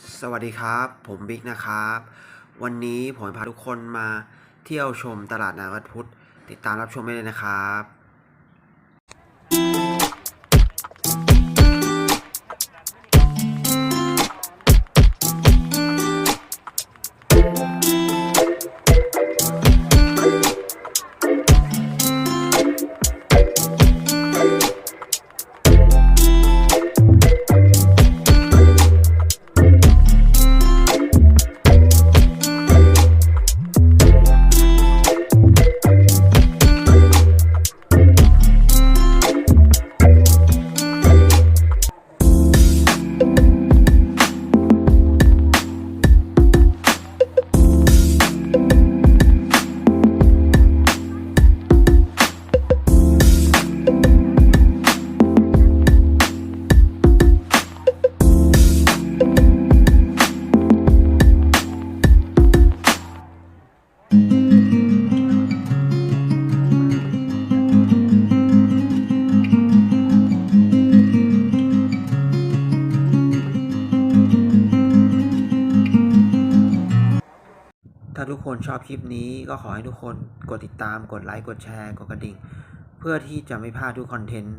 สวัสดีครับ ผมบิ๊กนะครับ วันนี้ผมพาทุกคนมาเที่ยวชมตลาดนาวัดพุทธ ติดตามรับชมได้เลยนะครับ ถ้าทุกคนชอบคลิปนี้ก็ขอให้ทุกคนกดติดตาม กดไลค์ กดแชร์ กดกระดิ่ง เพื่อที่จะไม่พลาดทุกคอนเทนต์